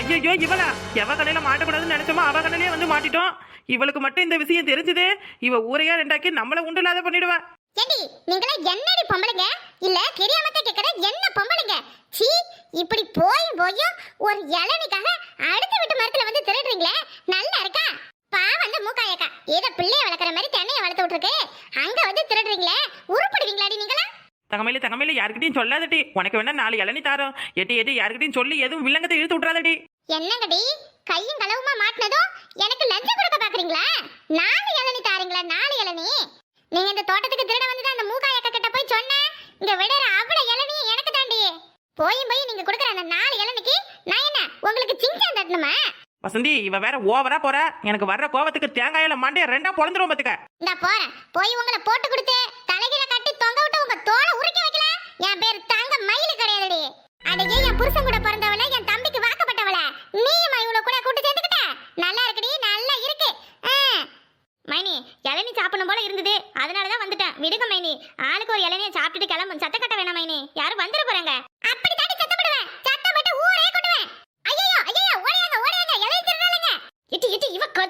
ஐயோ இவளா? எவ கடையில மாட்டக்கூடாதுன்னு நினைச்சோமோ அவ கடையிலே வந்து மாட்டிட்டோம். இவளுக்கு மட்டும் இந்த விஷயம் தெரிஞ்சதே. இவ ஊரையா ரெண்டாக்கி நம்மள உண்டு இல்லாத பண்ணிடுவா. ஏண்டி நீங்களா என்னடி பொம்பளைங்க? இல்ல தெரியாமத்த கேக்குற என்ன பொம்பளைங்க? சீ இப்படி போயும் போயும் ஒரு இளநிக்காக அடுத்த வீட்டு மரத்துல வந்து திருடுறீங்களே நல்லா இருக்கா? பாவம் அந்த மூக்காயக்கா. ஏதோ பிள்ளைய வளர்க்குற மாதிரி தென்னையை வளர்த்து விட்டுருக்கு. அங்க வந்து திருடுறீங்களே உருப்படுவீங்களாடி நீங்களா தங்கமையில தங்கமையில யாருக்கிட்டையும் சொல்லாதடி. உனக்கு வேணா நாலு இளநீ தாரோம். எட்டி எட்டி யாருக்கிட்டையும் சொல்லி எதுவும் வில்லங்கத்தை இழுத்து விட்றாதடி என்னங்கடி கையும் களவுமா மாட்டினதும் எனக்கு லஞ்சம் கொடுக்க பாக்குறீங்களா? நாலு இளநீ தாரீங்களா? நாலு இளநீ? நீங்க இந்த தோட்டத்துக்கு திருட வந்தது அந்த மூக்காயக்கா கிட்ட போய் சொன்னேன் இங்க விடுற அவ்வளவு இளநீ எனக்கு தாண்டி. போயும் போய் நீங்க கொடுக்குற அந்த நாலு இளநிக்கு நான் என்ன உங்களுக்கு சிங்சான் தட்டணுமா? வசந்தி இவ வேற ஓவரா போறா. எனக்கு வர்ற கோவத்துக்கு தேங்காயில மண்டைய ரெண்டா பொழந்துரும் பாத்துக்க. இந்த போறேன். போய் உங்களை போட்டு கொடுத்து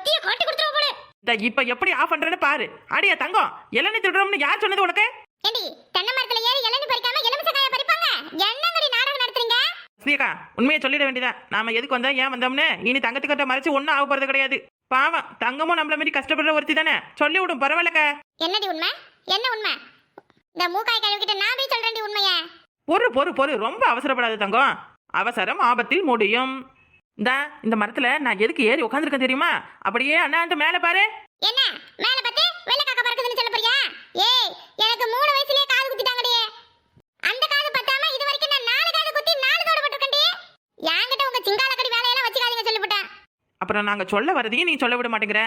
கத்திய காட்டி கொடுத்துருவ போல. இந்த இப்ப எப்படி ஆஃப் பண்றேன்னு பாரு. அடியா தங்கம் இளநீ திடுறோம்னு யார் சொன்னது உனக்கு? ஏண்டி தென்னை மரத்துல ஏறி இளநீ பறிக்காம எலுமிச்சக்காய பறிப்பாங்க? என்னங்கடி நாடகம் நடத்துறீங்க? ஸ்ரீகா உண்மையை சொல்லிட வேண்டியதா நாம எதுக்கு வந்தோம் ஏன் வந்தோம்னு? இனி தங்கத்துக்கிட்ட மறைச்சு ஒன்றும் ஆக போறது கிடையாது. பாவம் தங்கமும் நம்மள மாதிரி கஷ்டப்படுற ஒருத்தி தானே. சொல்லி விடும் பரவாயில்லக்க. என்னடி உண்மை? என்ன உண்மை? இந்த மூக்காய் கழுவி கிட்ட நான் போய் சொல்றேன்டி உண்மைய. பொறு பொறு பொறு. ரொம்ப அவசரப்படாத தங்கம். அவசரம் ஆபத்தில் முடியும். இந்தா இந்த மரத்துல நான் எதுக்கு ஏறி உட்காந்துருக்கேன் தெரியுமா? அப்படியே அண்ணா மேல பாரு. என்ன? மேல பத்து வெள்ளை காக்கா பறக்குதுன்னு சொல்ல போறியா? ஏய் எனக்கு மூணு வயசுலயே காது குத்திட்டாங்கடி. அந்த காது பத்தாம இது வரைக்கும் நான் நாலு காது குத்தி நாலு தோடு போட்டுருக்கேன்டி. என்கிட்ட உங்க சிங்காலக்கடி வேலையெல்லாம் வச்சுக்காதீங்க சொல்லிவிட்டேன் அப்புறம் நாங்க சொல்ல வரதையும் நீ சொல்ல விட மாட்டேங்கிற.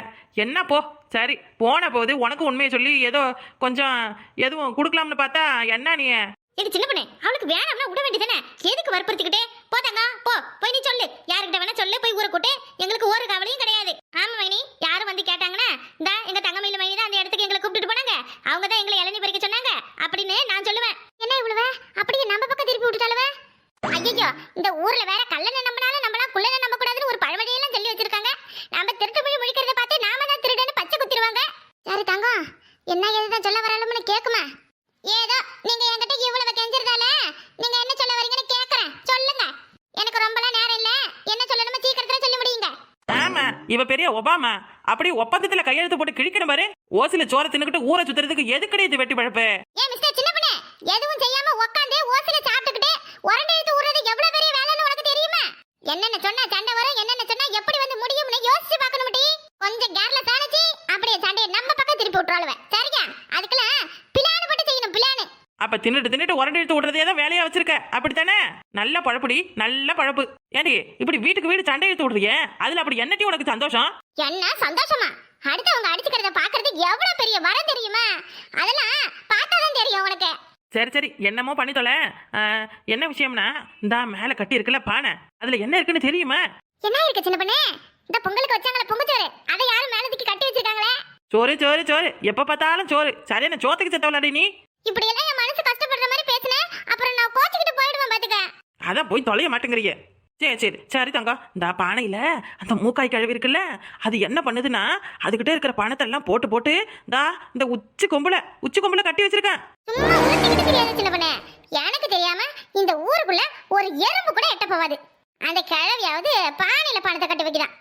என்ன போ? சரி போன போது உனக்கு உண்மையை சொல்லி ஏதோ கொஞ்சம் எதுவும் கொடுக்கலாம்னு பார்த்தா என்ன நீ இது சின்ன பொண்ணு அவளுக்கு வேணாம்னா விட வேண்டியதானே எதுக்கு வற்புறுத்திக்கிட்டே? போதாங்க போ. போய் நீ சொல்லு. யாருக்கிட்ட வேணா சொல்லு போய் ஊரை கூட்டு. எங்களுக்கு ஒரு கவலையும் கிடையாது. ஆமா மைனி. யாரும் வந்து கேட்டாங்கன்னா இந்த எங்க தங்கமயில மைனி தான் அந்த இடத்துக்கு எங்களை கூப்பிட்டு போனாங்க. அவங்க தான் எங்களை இளநீ பறிக்க சொன்னாங்க. அப்படின்னு நான் சொல்லுவேன். என்ன இவ்வளவு? அப்படியே நம்ம பக்கம் திருப்பி விட்டுட்டாலுவ ஐயோ இந்த ஊர்ல வேற கல்லனை நம்பினாலும் நம்மளாம் குள்ளனை நம்ப கூடாதுன்னு ஒரு பழமொழியெல்லாம் சொல்லி வச்சிருக்காங்க. நாம திருட்டு மொழி முழிக்கிறத பார்த்து நாம தான் திருடன்னு பச்சை குத்திடுவாங்க. சரி தங்கம்? என்ன ஏதுதான் சொல்ல வராலும்னு கேக்குமா? ஏதோ நீங்க என்கிட்ட இவ்வளவு கெஞ்சிருந்தால நீங்க என்ன சொல்ல வரீங்கன்னு கேக்குறேன் சொல்லுங்க எனக்கு ரொம்பலாம் நேரம் இல்ல என்ன சொல்லணுமோ சீக்கிரத்துல சொல்லி முடியுங்க ஆமா இவ பெரிய ஒபாமா? அப்படி ஒப்பந்தத்துல கையெழுத்து போட்டு கிழிக்கணும் பாரு. ஓசில சோற தின்னுக்கிட்டு ஊரை சுத்துறதுக்கு எதுக்கடி இது வெட்டி பழப்பு? ஏன் மிஸ்டர் சின்ன பொண்ணு எதுவும் செய்யாம உட்காந்து ஓசில சாப்பிட்டுக்கிட்டு உரண்டை எடுத்து ஊறது எவ்வளவு பெரிய வேலைன்னு உனக்கு தெரியுமா? என்னென்ன சொன்னா சண்டை வரும் என்னென்ன சொன்னா எப்படி வந்து முடியும்னு யோசிச்சு பார்க்கணும் டி கொஞ்சம் கேர்ல தாளிச்சு அப்படியே சண்டையை நம்ம பக்கம் திருப்பி விட்டுறாளுவேன் சரியா? அதுக்கெல்லாம் அப்ப தின்னுட்டு தின்னுட்டு உரண்டு எடுத்து விடுறதே தான் வேலையா வச்சிருக்க. அப்படித்தானே? நல்ல பழப்புடி நல்ல பழப்பு. ஏண்டி இப்படி வீட்டுக்கு வீடு சண்டை எடுத்து விடுறியே? அதுல அப்படி என்னட்டி உனக்கு சந்தோஷம்? என்ன சந்தோஷமா? அடுத்தவங்க அடிச்சுக்கிறத பாக்குறது எவ்வளவு பெரிய வரம் தெரியுமா? அதெல்லாம் பார்த்தாதான் தெரியும் உனக்கு. சரி சரி. என்னமோ பண்ணி தொலை. என்ன விஷயம்னா இந்த மேல கட்டி இருக்குல்ல பானை. அதுல என்ன இருக்குன்னு தெரியுமா? என்ன இருக்கு சின்ன பண்ணே? இந்த பொங்கலுக்கு வச்சாங்களே பொங்கச்சோறு. அதை யாரும் மேல தூக்கி கட்டி வச்சிருக்காங்களே? சோறு சோறு சோறு. எப்ப பார்த்தாலும் சோறு. சரியான சோத்துக்கு செத்தவளாடி நீ? இப்படி எல்லாம் என் மனசு கஷ்டப்படுற மாதிரி பேசுனேன் அப்புறம் நான் கோச்சிக்கிட்டு போயிடுவேன் பாத்துக்க அதான் போய் தொலைய மாட்டேங்கிறிய. சரி சரி. சரி தங்கம். இந்த பானையில அந்த மூக்காய் கழுவி இருக்குல்ல அது என்ன பண்ணுதுன்னா அதுகிட்ட இருக்கிற பணத்தை எல்லாம் போட்டு போட்டு தா இந்த உச்சி கொம்புல உச்சி கொம்புல கட்டி வச்சிருக்கேன். எனக்கு தெரியாம இந்த ஊருக்குள்ள ஒரு எறும்பு கூட எட்ட போவாது அந்த கிழவியாவது பானையில பணத்தை கட்டி வைக்கிறான்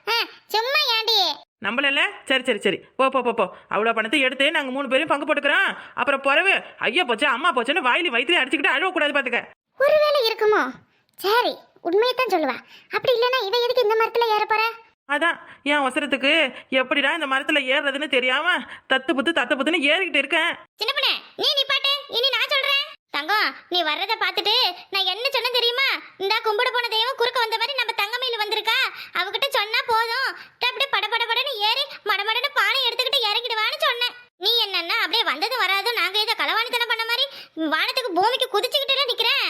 சும்மா ஏண்டி? நம்மள சரி சரி சரி. போ போ போ போ. அவ்வளோ பணத்தை எடுத்து நாங்கள் மூணு பேரும் பங்கு போட்டுக்கிறோம். அப்புறம் பிறவு ஐயா போச்சு அம்மா போச்சுன்னு வாயில வயிற்றுல அடிச்சுக்கிட்டு அழுவக்கூடாது பார்த்துக்க ஒருவேளை இருக்குமோ? சரி உண்மையை தான் சொல்லுவா. அப்படி இல்லைன்னா இவ எதுக்கு இந்த மரத்துல ஏற போற? அதான் என் அவசரத்துக்கு எப்படிடா இந்த மரத்தில் ஏறுறதுன்னு தெரியாம தத்து புத்து தத்து புத்துன்னு ஏறிக்கிட்டு இருக்கேன். சின்ன பொண்ணே நீ நிப்பாட்டு இனி நான் சொல்றேன். தங்கம் நீ வர்றத பார்த்துட்டு நான் என்ன சொன்ன தெரியுமா? இந்த கும்பிட போன தெய்வம் குறுக்க வந்த மாதிரி நம்ம தங்கமயில வந்திருக்கா. அவகிட்ட சொன்னா போதும். அப்படியே பட பட படன்னு ஏறி மடமடன்னு பானை எடுத்துக்கிட்டு இறங்கிடுவான்னு சொன்னேன். நீ என்னன்னா அப்படியே வந்ததும் வராதும் நாங்க ஏதோ களவாணித்தனம் பண்ண மாதிரி வானத்துக்கு பூமிக்கு குதிச்சுக்கிட்டு நிக்கிறேன்.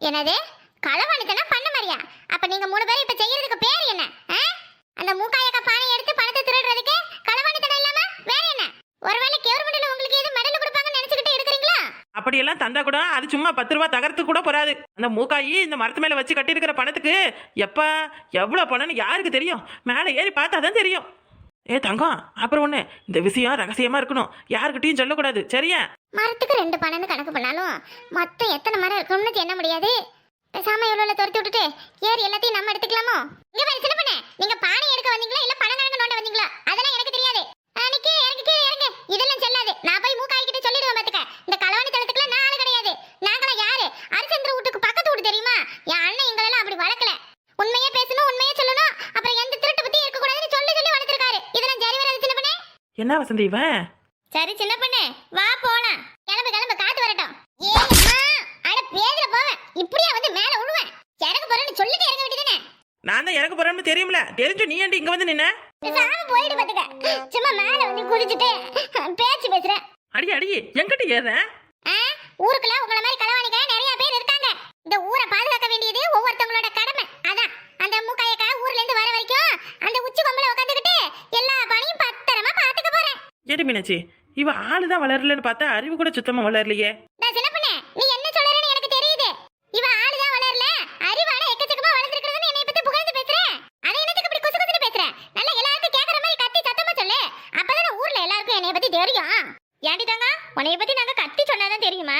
என்னது களவாணித்தனம் பண்ண மாதிரியா அப்ப நீங்க மூணு பேரும் இப்ப செய்யறதுக்கு பேர் என்ன ஆ? அந்த மூக்காயக்க பானை எடுத்து பணத்தை திருடுறதுக்கு களவாணித்தனம் இல்லாம வேற என்ன ஒருவேளை கவர்மெண்ட்ல உங்களுக்கு எது மெடல் கொடுப்பாங்கன்னு நினைச்சுக்கிட்டு இருக்கிறீங்களா அப்படி அப்படியெல்லாம் தந்தா கூட அது சும்மா பத்து ரூபா தகரத்துக்கு கூட போறாது. அந்த மூக்காயி இந்த மரத்து மேல வச்சு கட்டியிருக்கிற பணத்துக்கு எப்ப எவ்வளோ பணம்னு யாருக்கு தெரியும்? மேலே ஏறி பார்த்தா தான் தெரியும். ஏ தங்கம் அப்புறம் ஒண்ணு இந்த விஷயம் ரகசியமா இருக்கணும். யாருக்கிட்டையும் சொல்லக்கூடாது சரியா? மரத்துக்கு ரெண்டு பணம்னு கணக்கு பண்ணாலும் மொத்தம் எத்தனை மரம் இருக்கும்னு எண்ண முடியாது? பேசாம எவ்வளவு துரத்தி விட்டுட்டு ஏறி எல்லாத்தையும் நம்ம எடுத்துக்கலாமோ? இங்க பாரு சின்ன பண்ண நீங்க பானை எடுக்க வந்தீங்களா இல்ல பணம் கணக்கு நோண்ட வந்தீங்களா அதெல்லாம் எனக்கு தெரியாது அன்னைக்கு இறங்கு கீழே இறங்கு இதெல்லாம் செல்லாது நான் போய் மூக்காய் கிட்ட சொல்லிடுவேன் பாத்துக்க இந்த களவாணி தளத்துக்குலாம் நான் ஆளு கிடையாது நாங்களாம் யாரு அரிசந்திர வீட்டுக்கு பக்கத்து வீடு தெரியுமா என் அண்ணன் எங்களெல்லாம் அப்படி வளர்க்கல உண்மையே பேசணும் உண்மையே சொல்லணும் அப்புறம் எந்த திருட்டு பத்தி இருக்க கூடாதுன்னு சொல்லி சொல்லி வளர்த்திருக்காரு இதெல்லாம் சரி வராது சின்ன பண்ணே என்ன வசந்தி இவன் சரி சின்ன பொண்ணு வா போலாம். கிளம்பு கிளம்பு காத்து வரட்டும். ஏம்மா அட பேதுல போவேன். இப்படியே வந்து மேல விழுவேன் இறங்க போறேன்னு சொல்லிட்டு இறங்க வேண்டியதானே நான் தான் இறக்க போறேன்னு தெரியும்ல. தெரிஞ்சு நீ ஏன்டி இங்க வந்து நின்ன? சாம போயிட்டு பாத்துக்க. சும்மா மேல வந்து குதிச்சுட்டு பேச்சு பேசுறேன் அடி அடி எங்கிட்ட ஏற ஆ, ஊருக்குள்ள உங்கள மாதிரி களவாணிக்க நிறைய பேர் இருக்காங்க. இந்த ஊரை பாதுகாக்க வேண்டியது ஒவ்வொருத்தவங்களோட கடமை. அதான் அந்த மூக்காயக்கா ஊர்ல இருந்து வர வரைக்கும் அந்த உச்சி கொம்புல உட்காந்துக்கிட்டு எல்லா பணியும் பத்திரமா பாத்துக்க போறேன் ஏடி மீனாட்சி இவ ஆளுதான் வளரலன்னு பார்த்தா அறிவு கூட சுத்தமா வளரலையே. நான் சின்ன பொண்ணு நீ என்ன சொல்றேன்னு எனக்கு தெரியுது. இவ ஆளுதான் வளரல அறிவான எக்கச்சக்கமா வளர்ந்துருக்கிறதுன்னு என்னைய பத்தி புகழ்ந்து பேசுற. அதை என்னத்துக்கு இப்படி குசு குசுன்னு பேசுற? நல்லா எல்லாருக்கும் கேக்குற மாதிரி கத்தி சத்தமா சொல்லு. அப்பதான் ஊர்ல எல்லாருக்கும் என்னைய பத்தி தெரியும். ஏண்டி தாங்க உன்னைய பத்தி நாங்க கத்தி சொன்னாதான் தெரியுமா?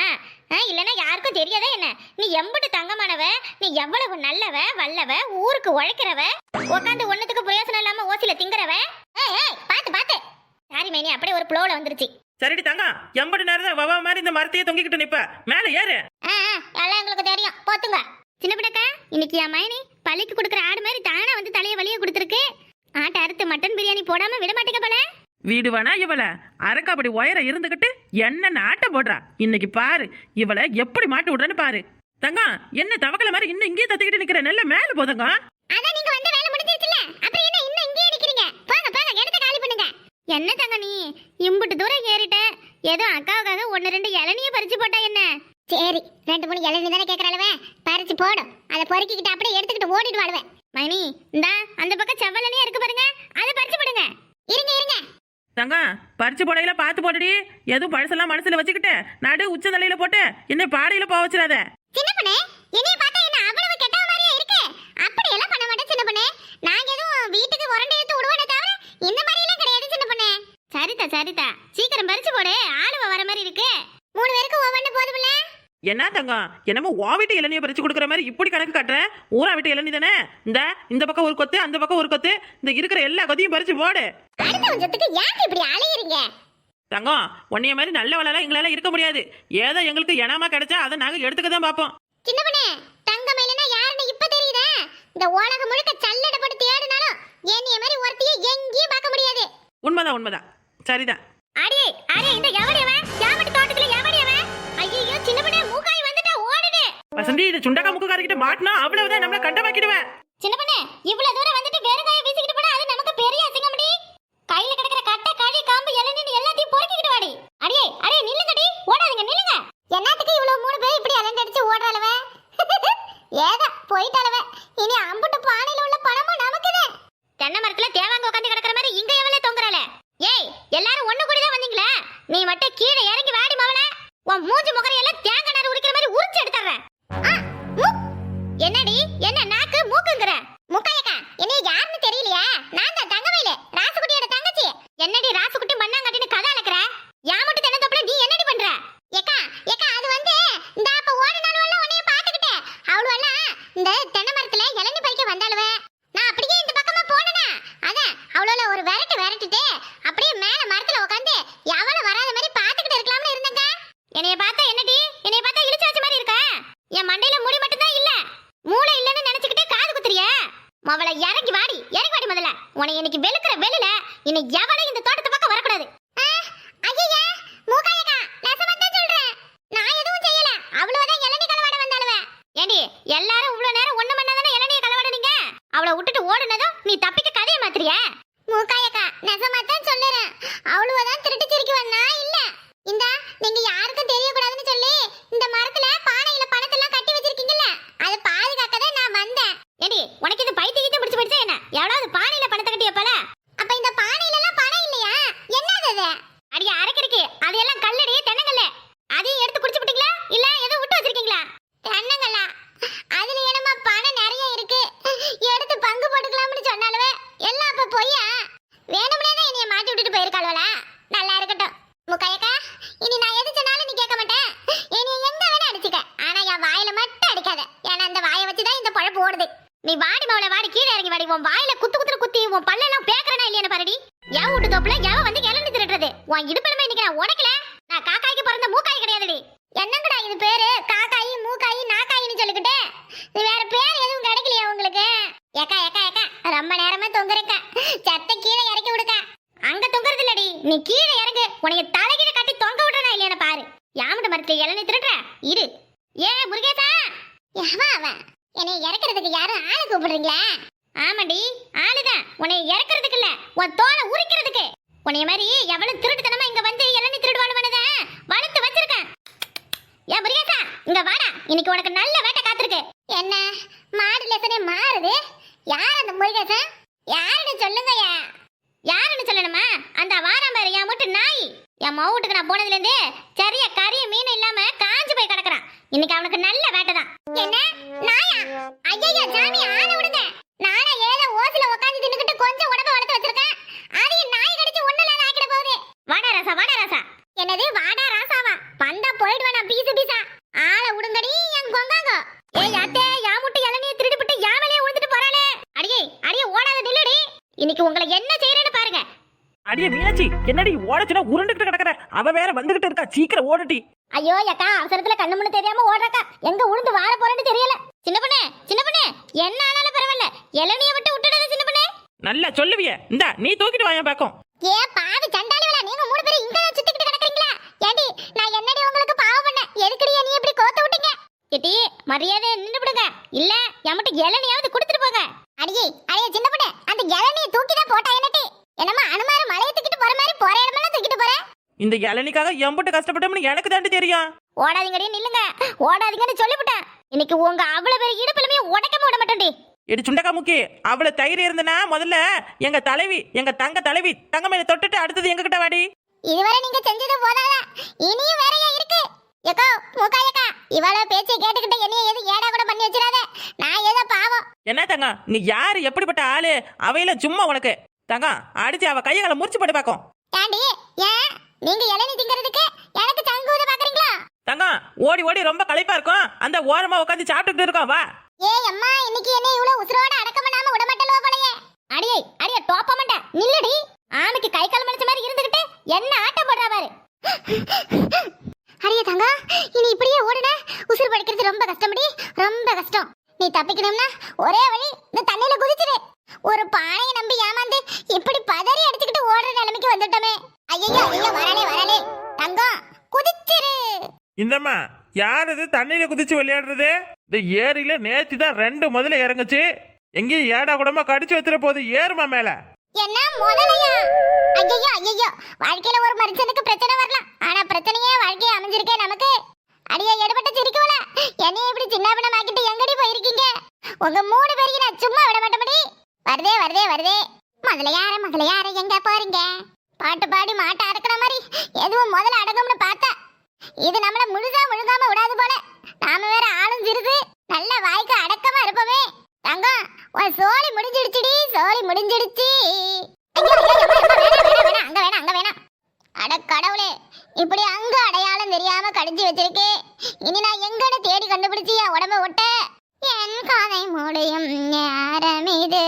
ஆ, இல்லனா யாருக்கும் தெரியாதே என்ன? நீ எம்புட்டு தங்கமானவ நீ எவ்வளவு நல்லவ வல்லவ ஊருக்கு உழைக்கிறவ உட்காந்து ஒண்ணுத்துக்கு பிரயோசனம் இல்லாம ஓசில திங்கறவ ஏய் ஏய் பாத்து பாத்து சாரி மைனி அப்படியே ஒரு ப்ளோல வந்துருச்சு. சரிடி தங்கம் எம்படி நேரம் தான் வவ மாதிரி இந்த மரத்தையே தொங்கிக்கிட்டு நிப்ப? மேல ஏறு. ஆ, ஆ, எல்லாம் எங்களுக்கு தெரியும். போத்துங்க. சின்ன பிடக்கா இன்னைக்கு என் மைனி பள்ளிக்கு கொடுக்குற ஆடு மாதிரி தானா வந்து தலைய வலிய கொடுத்துருக்கு. ஆட்டை அறுத்து மட்டன் பிரியாணி போடாம விட மாட்டேங்க போல. வீடு வேணா இவள. அரக்க அப்படி உயர இருந்துகிட்டு என்ன நாட்ட போடுறா? இன்னைக்கு பாரு இவளை எப்படி மாட்டி விடுறேன்னு பாரு. தங்கம் என்ன தவக்கல மாதிரி இன்னும் இங்கேயே தத்திக்கிட்டு நிக்கிற? நல்ல மேல போதங்க அதான் நீங்க வந்த வேலை முடிஞ்சிருச்சுல அப்புறம் என்ன இன்னும் இங்கேயே நிக்கிறீங்க போங்க போங்க இடத்த காலி பண்ணுங்க என்ன தங்க நீ? இம்புட்டு தூரம் ஏறிட்ட. ஏதோ அக்காவுக்காக ஒன்னு ரெண்டு இளநிய பறிச்சு போட்டா என்ன? சரி ரெண்டு மூணு இளநீ தானே கேக்குறாளுவே பறிச்சு போடும். அதை பொறுக்கிக்கிட்டு அப்படியே எடுத்துக்கிட்டு ஓடிட்டு வாடுவேன் மைனி இந்தா அந்த பக்கம் செவ்வளனியா இருக்கு பாருங்க. அதை பறிச்சு போடுங்க. இருங்க இருங்க. தங்கம் பறிச்சு போடையில பார்த்து போடுடி எதுவும் பழசெல்லாம் மனசுல வச்சுக்கிட்டு நடு உச்ச தலையில போட்டு என்ன பாடையில போக வச்சிடாத. சின்ன பொண்ணு என்னைய பார்த்தா என்ன அவ்வளவு கெட்ட மாதிரியா இருக்கு அப்படி எல்லாம் பண்ண மாட்டேன் சின்ன பொண்ணு நாங்க எதுவும் வீட்டுக்கு உரண்டை எடுத்து விடுவோனே தவிர இந்த மாதிரி எல்லாம் கிடையாது சின்ன பொண்ணு சரிதா. சீக்கிரம் பறிச்சு போடு. ஆளுவ வர மாதிரி இருக்கு. மூணு பேருக்கு ஒவ்வொன்று போதுமில்ல என்ன தங்கம்? என்னமோ உன் வீட்டு இளநியை பறிச்சு கொடுக்குற மாதிரி இப்படி கணக்கு காட்டுறேன் ஊரா வீட்டு இளநீ தானே? இந்த இந்த பக்கம் ஒரு கொத்து அந்த பக்கம் ஒரு கொத்து. இந்த இருக்கிற எல்லா கொத்தையும் பறிச்சு போடு. அடுத்த வருஷத்துக்கு ஏன் இப்படி அலையிறீங்க? தங்கம் உன்னைய மாதிரி நல்லவளால எங்களால இருக்க முடியாது. ஏதோ எங்களுக்கு இனமா கிடைச்சா அதை நாங்க எடுத்துக்க தான் பார்ப்போம். சின்ன பொண்ணு தங்க மயிலனா யாருன்னு இப்ப தெரியுதா? இந்த உலகம் முழுக்க சல்லடப்பட்டு தேடினாலும் என்னைய மாதிரி ஒருத்தைய எங்கேயும் பார்க்க முடியாது. உண்மைதான் உண்மைதான். சரிதான். இந்த எவடியவன் யாவடி தோட்டத்துல எவடியவன் ஐயோ சின்ன பொண்ணு மூக்காய் வந்துட்டா ஓடுது. வசந்தி இது சுண்டக்கா மாட்டினா அவ்வளவுதான் நம்மள கண்டமாக்கிடுவேன். சின்ன பொண்ணு இவ்வளவு தூரம் வந்துட்டு வெறும் கையை வீசிக்கிட்டு போனா அது நமக்கு பெரிய அசிங்கம்டி. கையில கிடக்குற கட்டை காழி காம்பு இளநீர் மவளை இறங்கி வாடி இறங்கி வாடி முதல்ல. உன்னை இன்னைக்கு வெளுக்கிற வெளியில இன்னைக்கு எவளும் இந்த தோட்டத்து பக்கம் வரக்கூடாது ஐயா மூக்காயக்கா நெசமா சொல்றேன் நான் எதுவும் செய்யல அவ்வளவுதான் இளநீ கலவாட வந்தாளுவே ஏண்டி எல்லாரும் இவ்வளவு நேரம் ஒண்ணு மண்ணாதானே இளநீ கலவாடுனீங்க அவளை விட்டுட்டு ஓடுனதும் நீ தப்பிக்க கதையை மாத்திரிய மூக்காயக்கா நெசமா தான் சொல்லுறேன் அவ்வளவுதான் திருட்டு சிரிக்கு வந்தா இல்ல இந்த நீங்க யாருக்கும் தெரியக்கூடாதுன்னு சொல்லி இந்த மரத்துல பானையில பணத்தெல்லாம் கட்டி வச்சிருக்கீங்கல்ல அதை பாதுகாக்க தான் நான் வந்தேன் ஏடி உனக்கு இது பைத்தியத்தை பிடிச்சு போயிடுச்சா என்ன எவ்வளவு பானையில பணத்தை கட்டிய போல அப்ப இந்த பானையில எல்லாம் பணம் இல்லையா என்னது அது அடிய அரைக்கிறக்கு அது எல்லாம் கல்லடி தென்னங்கல்ல அதையும் எடுத்து குடிச்சு விட்டீங்களா நீ வாடி மவளை வாடி கீழே இறங்கி வாடி உன் வாயில குத்து குத்துற குத்தி உன் பல்லெல்லாம் பேக்கறனா இல்லையா பாருடி? என் வீட்டு தோப்புல எவ வந்து இளநி திருடுறது? உன் இடுப்பிலுமே இன்னைக்கு நான் உடைக்கல நான் காக்காய்க்கு பிறந்த மூக்காய் கிடையாதுடி. என்னங்கடா இது பேரு? காக்காயி மூக்காயி நாக்காயின்னு சொல்லிக்கிட்டு? இது வேற பேர் எதுவும் கிடைக்கலையா உங்களுக்கு? ஏக்கா ஏக்கா ஏக்கா ரொம்ப நேரமா தொங்குறேக்க. சத்த கீழே இறக்கி விடுக்க. அங்க தொங்குறது இல்லடி. நீ கீழே இறங்கு. உனக்கு தலைகீழ கட்டி தொங்க விடுறா இல்லையான பாரு. யாமட்டு மரத்துல இளநி திருடுற? இரு. ஏ முருகேசா. எவன் அவன்? என்னை இறக்குறதுக்கு யாரும் ஆளு கூப்பிடுறீங்களா ஆமாடி ஆளுதான் உன்னை இறக்குறதுக்கு இல்ல உன் தோலை உரிக்கிறதுக்கு. உன்னைய மாதிரி எவ்வளவு திருட்டுத்தனமா இங்க வந்து இளநி திருடுவானுவனத வளர்த்து வச்சிருக்கேன். ஏன் முருகேசா இங்க வாடா. இன்னைக்கு உனக்கு நல்ல வேட்டை காத்திருக்கு. என்ன? மாடு லெசனே மாறுது? யார் அந்த முருகேசன்? யாருன்னு சொல்லுங்கய்யா யாருன்னு சொல்லணுமா? அந்த வாரம் பாரு என் மட்டும் நாய். என் மவுட்டுக்கு நான் போனதுல இருந்து சரியா கறி மீன் இல்லாம காஞ்சு போய் கிடக்குறான். இன்னைக்கு அவனுக்கு நல்ல வேட்டை தான். என்ன? நாயா? ஐயா சாமி ஆன விடுங்க நானா ஏதோ ஓசில உட்காந்து தின்னுக்கிட்டு கொஞ்சம் உடம்ப வளர்த்து வச்சிருக்கேன் அதையும் நாய் கடிச்சு ஒண்ணுல ஆக்கிட போகுது வாடா ராசா வாடா ராசா என்னது வாடா ராசாவா வந்தா போயிடுவேன் நான் பீசு பீசா ஆளை விடுங்கடி என் கொங்காங்க ஏய் அத்தே யா முட்டை இளநிய திருடிவிட்டு யா மேலே விழுந்துட்டு போறாளே அடியே அடியே ஓடாத நில்லுடி இன்னைக்கு உங்களை என்ன செய்யறேன்னு பாருங்க. அடியே மீனாட்சி என்னடி ஓடச்சுனா உருண்டுகிட்டு கிடக்குற? அவ வேற வந்துகிட்டு இருக்கா. சீக்கிரம் ஓடட்டி ஐயோ அக்கா அவசரத்துல கண்ணு முன்னு தெரியாம ஓடுறக்கா. எங்க உளுந்து வார போறேன்னு தெரியல. சின்ன பொண்ணு சின்ன பொண்ணு என்ன ஆனாலும் பரவாயில்ல. இளநிய விட்டு விட்டுடுது சின்ன பொண்ணு. நல்லா சொல்லுவிய. இந்தா நீ தூக்கிட்டு வாயா பாக்கும் ஏ பாவி சண்டாளிகளா நீங்க மூணு பேரும் இங்க சுத்திக்கிட்டு கிடக்குறீங்களா? ஏடி நான் என்னடி உங்களுக்கு பாவம் பண்ண எதுக்குடி நீ இப்படி கோத்த விட்டீங்க? கிட்டி மரியாதை நின்னு விடுங்க இல்ல என்கிட்ட இளநியாவது கொடுத்துட்டு போங்க அடியே அடியே சின்ன பொண்ணு அந்த இளநிய தூக்கி தான் போட்டா என்னட்டி என்னமா அனுமாரு மலையை தூக்கிட்டு போற மாதிரி போற இடமெல்லாம் தூக்கிட்டு போற இந்த இளநிக்காக எம்புட்டு கஷ்டப்பட்டோம்னு எனக்கு தாண்டி தெரியும். ஓடாதீங்கடி நில்லுங்க. ஓடாதீங்கன்னு சொல்லிவிட்டேன். இன்னைக்கு உங்க அவ்வளவு பெரிய இடுப்புலமே உடைக்காம விட மாட்டேன்டி. எடி சுண்டக்கா முக்கி அவள தைரியம் இருந்தனா முதல்ல எங்க தலைவி எங்க தங்க தலைவி தங்க மேல தொட்டுட்டு அடுத்தது எங்க கிட்ட வாடி. இதுவரை நீங்க செஞ்சது போதாதா? இனியும் வேறையா இருக்கு. ஏக்கோ மூக்காயக்கா இவள பேச்சை கேட்டுக்கிட்டு என்னைய எது ஏடா கூட பண்ணி வச்சிடாத. நான் ஏதோ பாவம். என்ன தங்க நீ யாரு எப்படிப்பட்ட ஆளு? அவையில சும்மா உனக்கு. தங்க அடிச்சு அவ கையை காலை முறிச்சு போட்டு பாக்கும். ஏன்? நீங்க இளநீ திங்கிறதுக்கு எனக்கு தங்கு ஊத பாக்குறீங்களா? தங்கம் ஓடி ஓடி ரொம்ப களைப்பா இருக்கும். அந்த ஓரமா உட்காந்து சாப்பிட்டுட்டு இருக்கோம் வா. ஏய் அம்மா இன்னைக்கு என்ன இவ்வளவு உசுரோட அடக்க பண்ணாம விட மாட்டலோ போலயே அடியே அடியே டோப்ப மாட்டேன் நில்லுடி ஆமைக்கு கை கால் மலைச்ச மாதிரி இருந்துகிட்டு என்ன ஆட்டம் போடுறா பாரு அடியே தங்கா இனி இப்படியே ஓடுன உசுறு படிக்கிறது ரொம்ப கஷ்டமடி ரொம்ப கஷ்டம் நீ தப்பிக்கணும்னா ஒரே வழி இந்த தண்ணியில குதிச்சிரு ஒரு பானையை நம்பி ஏமாந்து இப்படி பதறி அடிச்சுக்கிட்டு ஓடுற நிலைமைக்கு வந்துட்டோமே ஐயோ ஐயோ வரலே வரலே தங்கம் குதிச்சிரு இந்தம்மா யார் இது? தண்ணியில குதிச்சு விளையாடுறது? இந்த ஏரியில நேத்து தான் ரெண்டு முதல்ல இறங்குச்சு. எங்கேயும் ஏடா கூடமா கடிச்சு வச்சிட போகுது. ஏறுமா மேல. என்ன முதலையா? ஐயோ ஐயோ வாழ்க்கையில ஒரு மனுஷனுக்கு பிரச்சனை வரலாம். ஆனா பிரச்சனையே வாழ்க்கையை அமைஞ்சிருக்கே நமக்கு. அடியே எடுபட்ட சிரிக்கவல என்னைய இப்படி சின்ன பின்னமாக்கிட்டு எங்கடி போயிருக்கீங்க? உங்க மூணு பேரையும் நான் சும்மா விட மாட்டேன்டி. வருதே வருதே வருதே. முதலையார முதலையார எங்க போறீங்க? பாட்டு பாடி மாட்டை அறுக்கிற மாதிரி எதுவும் முதல்ல அடங்கும்னு இது நம்மள முழுதா முழுகாம விடாது போல. நாம வேற ஆளும் சிறுது நல்ல வாய்க்கு அடக்கமா இருப்போமே. தங்கம் உன் சோழி முடிஞ்சிடுச்சுடி சோழி முடிஞ்சிடுச்சு. அங்க வேணாம் அங்க வேணாம் அட கடவுளே இப்படி அங்க அடையாளம் தெரியாம கடிஞ்சு வச்சிருக்கே. இனி நான் எங்கன்னு தேடி கண்டுபிடிச்சி என் உடம்ப ஒட்ட? என் காதை முடியும் நேரம் இது.